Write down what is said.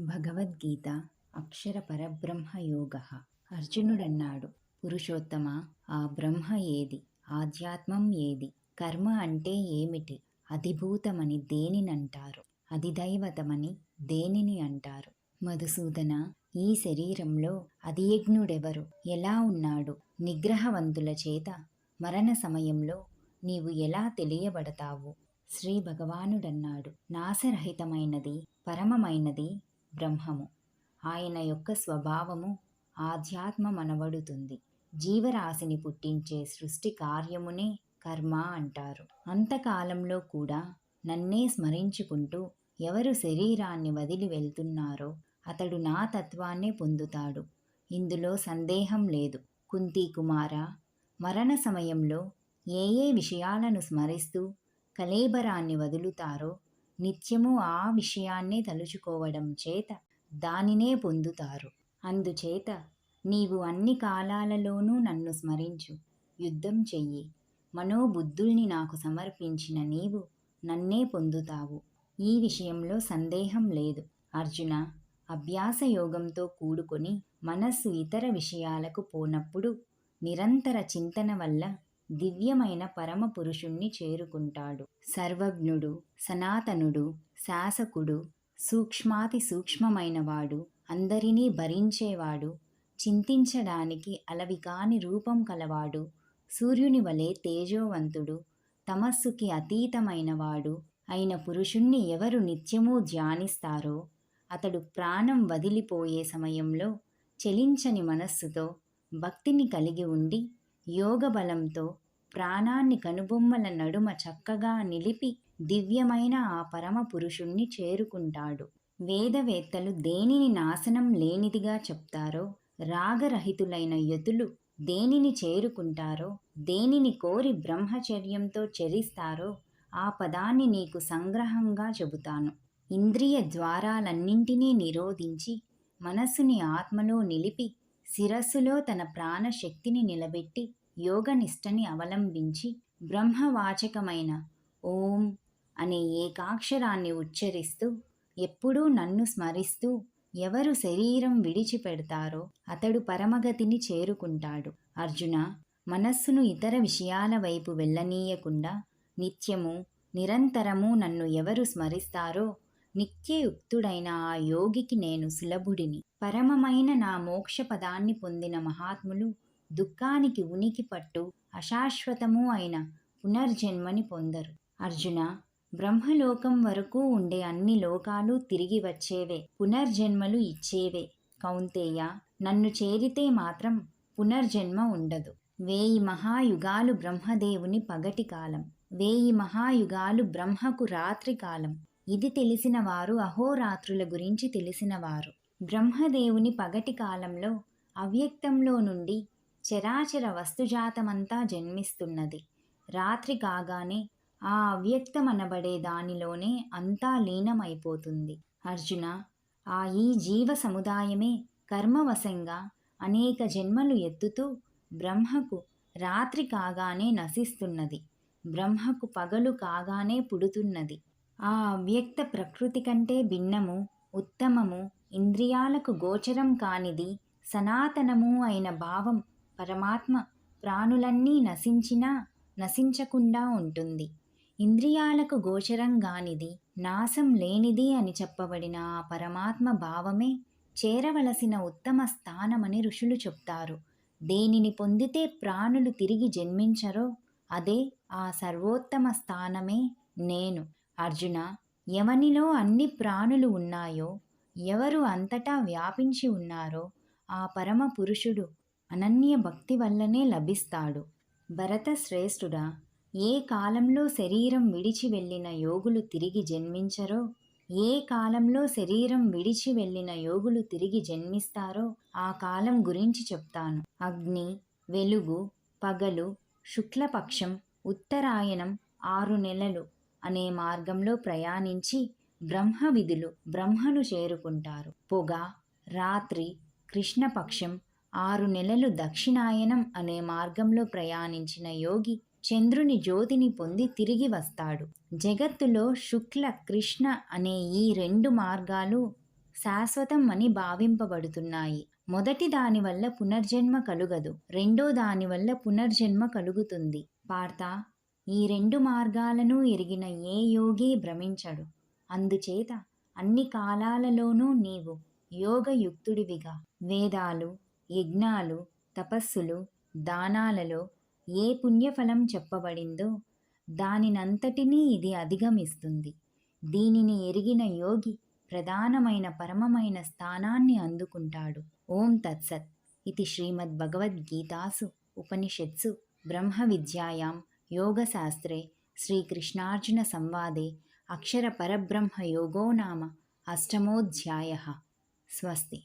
భగవద్గీత అక్షర పరబ్రహ్మ యోగ. అర్జునుడన్నాడు పురుషోత్తమ ఆ బ్రహ్మ ఏది? ఆధ్యాత్మం ఏది? కర్మ అంటే ఏమిటి? అధిభూతమని దేనినంటారు? అధిదైవతమని దేనిని అంటారు? మధుసూదన ఈ శరీరంలో అధియజ్ఞుడెవరు? ఎలా ఉన్నాడు? నిగ్రహవంతుల చేత మరణ సమయంలో నీవు ఎలా తెలియబడతావు? శ్రీ భగవానుడన్నాడు నాశరహితమైనది పరమమైనది బ్రహ్మము. ఆయన యొక్క స్వభావము ఆధ్యాత్మమనబడుతుంది. జీవరాశిని పుట్టించే సృష్టి కార్యమునే కర్మ అంటారు. అంతకాలంలో కూడా నన్నే స్మరించుకుంటూ ఎవరు శరీరాన్ని వదిలి వెళ్తున్నారో అతడు నా తత్వాన్నే పొందుతాడు. ఇందులో సందేహం లేదు. కుంతి కుమార మరణ సమయంలో ఏ ఏ విషయాలను స్మరిస్తూ కలేబరాన్ని వదులుతారో నిత్యము ఆ విషయాన్నే తలుచుకోవడం చేత దానినే పొందుతారు. అందుచేత నీవు అన్ని కాలాలలోనూ నన్ను స్మరించు. యుద్ధం చెయ్యి. మనోబుద్ధుల్ని నాకు సమర్పించిన నీవు నన్నే పొందుతావు. ఈ విషయంలో సందేహం లేదు. అర్జున అభ్యాస యోగంతో కూడుకొని మనస్సు ఇతర విషయాలకు పోనప్పుడు నిరంతర చింతన వల్ల దివ్యమైన పరమ పురుషుణ్ణి చేరుకుంటాడు. సర్వజ్ఞుడు సనాతనుడు శాసకుడు సూక్ష్మాతి సూక్ష్మమైనవాడు అందరినీ భరించేవాడు చింతించడానికి అలవికాని రూపం కలవాడు సూర్యుని వలె తేజోవంతుడు తమస్సుకి అతీతమైనవాడు అయిన పురుషుణ్ణి ఎవరు నిత్యమూ ధ్యానిస్తారో అతడు ప్రాణం వదిలిపోయే సమయంలో చెలించని మనస్సుతో భక్తిని కలిగి ఉండి యోగ బలంతో ప్రాణాన్ని కనుబొమ్మల నడుమ చక్కగా నిలిపి దివ్యమైన ఆ పరమ పురుషుణ్ణి చేరుకుంటాడు. వేదవేత్తలు దేనిని నాశనం లేనిదిగా చెప్తారో రాగరహితులైన యతులు దేనిని చేరుకుంటారో దేనిని కోరి బ్రహ్మచర్యంతో చరిస్తారో ఆ పదాన్ని నీకు సంగ్రహంగా చెబుతాను. ఇంద్రియ ద్వారాలన్నింటినీ నిరోధించి మనస్సుని ఆత్మలో నిలిపి శిరస్సులో తన ప్రాణశక్తిని నిలబెట్టి యోగనిష్టని అవలంబించి బ్రహ్మవాచకమైన ఓం అనే ఏకాక్షరాన్ని ఉచ్చరిస్తూ ఎప్పుడూ నన్ను స్మరిస్తూ ఎవరు శరీరం విడిచిపెడతారో అతడు పరమగతిని చేరుకుంటాడు. అర్జున మనస్సును ఇతర విషయాల వైపు వెళ్ళనీయకుండా నిత్యము నిరంతరము నన్ను ఎవరు స్మరిస్తారో నిత్యయుక్తుడైన ఆ యోగికి నేను సులభుడిని. పరమమైన నా మోక్ష పదాన్ని పొందిన మహాత్ములు దుఃఖానికి ఉనికి పట్టు అశాశ్వతము అయిన పునర్జన్మని పొందరు. అర్జున బ్రహ్మలోకం వరకు ఉండే అన్ని లోకాలు తిరిగి వచ్చేవే పునర్జన్మలు ఇచ్చేవే. కౌంతేయ నన్ను చేరితే మాత్రం పునర్జన్మ ఉండదు. వేయి మహాయుగాలు బ్రహ్మదేవుని పగటి కాలం వేయి మహాయుగాలు బ్రహ్మకు రాత్రి కాలం. ఇది తెలిసిన వారు అహోరాత్రుల గురించి తెలిసినవారు బ్రహ్మదేవుని పగటి కాలంలో అవ్యక్తంలో నుండి చరాచర వస్తుజాతమంతా జన్మిస్తున్నది. రాత్రి కాగానే ఆ అవ్యక్తమనబడే దానిలోనే అంతా లీనమైపోతుంది. అర్జున ఆ ఈ జీవ సముదాయమే కర్మవశంగా అనేక జన్మలు ఎత్తుతూ బ్రహ్మకు రాత్రి కాగానే నశిస్తున్నది. బ్రహ్మకు పగలు కాగానే పుడుతున్నది. ఆ అవ్యక్త ప్రకృతి కంటే భిన్నము ఉత్తమము ఇంద్రియాలకు గోచరం కానిది సనాతనము అయిన భావం పరమాత్మ ప్రాణులన్నీ నశించినా నశించకుండా ఉంటుంది. ఇంద్రియాలకు గోచరంగానిది నాశం లేనిది అని చెప్పబడిన ఆ పరమాత్మ భావమే చేరవలసిన ఉత్తమ స్థానమని ఋషులు చెప్తారు. దేనిని పొందితే ప్రాణులు తిరిగి జన్మించరో అదే ఆ సర్వోత్తమ స్థానమే నేను. అర్జున ఎవనిలో అన్ని ప్రాణులు ఉన్నాయో ఎవరు అంతటా వ్యాపించి ఉన్నారో ఆ పరమ పురుషుడు అనన్య భక్తి వల్లనే లభిస్తాడు. భరత శ్రేష్ఠుడా ఏ కాలంలో శరీరం విడిచి వెళ్ళిన యోగులు తిరిగి జన్మించరో ఏ కాలంలో శరీరం విడిచి వెళ్ళిన యోగులు తిరిగి జన్మిస్తారో ఆ కాలం గురించి చెప్తాను. అగ్ని వెలుగు పగలు శుక్లపక్షం ఉత్తరాయణం ఆరు నెలలు అనే మార్గంలో ప్రయాణించి బ్రహ్మ విధులు బ్రహ్మను చేరుకుంటారు. పొగ రాత్రి కృష్ణపక్షం ఆరు నెలలు దక్షిణాయనం అనే మార్గంలో ప్రయాణించిన యోగి చంద్రుని జ్యోతిని పొంది తిరిగి వస్తాడు. జగత్తులో శుక్ల కృష్ణ అనే ఈ రెండు మార్గాలు శాశ్వతం అని భావింపబడుతున్నాయి. మొదటి దానివల్ల పునర్జన్మ కలుగదు. రెండో దానివల్ల పునర్జన్మ కలుగుతుంది. పార్త ఈ రెండు మార్గాలను ఎరిగిన ఏ యోగి భ్రమించడు. అందుచేత అన్ని కాలాలలోనూ నీవు యోగయుక్తుడివిగా. వేదాలు యజ్ఞాలు తపస్సులు దానాలలో ఏ పుణ్యఫలం చెప్పబడిందో దానినంతటినీ ఇది అధిగమిస్తుంది. దీనిని ఎరిగిన యోగి ప్రధానమైన పరమమైన స్థానాన్ని అందుకుంటాడు. ఓం తత్సత్. ఇది శ్రీమద్భగవద్గీతాసు ఉపనిషత్సు బ్రహ్మ విద్యాయాం యోగశాస్త్రే శ్రీకృష్ణార్జున సంవాదే అక్షర పరబ్రహ్మ యోగో నామ అష్టమోధ్యాయ. స్వస్తి.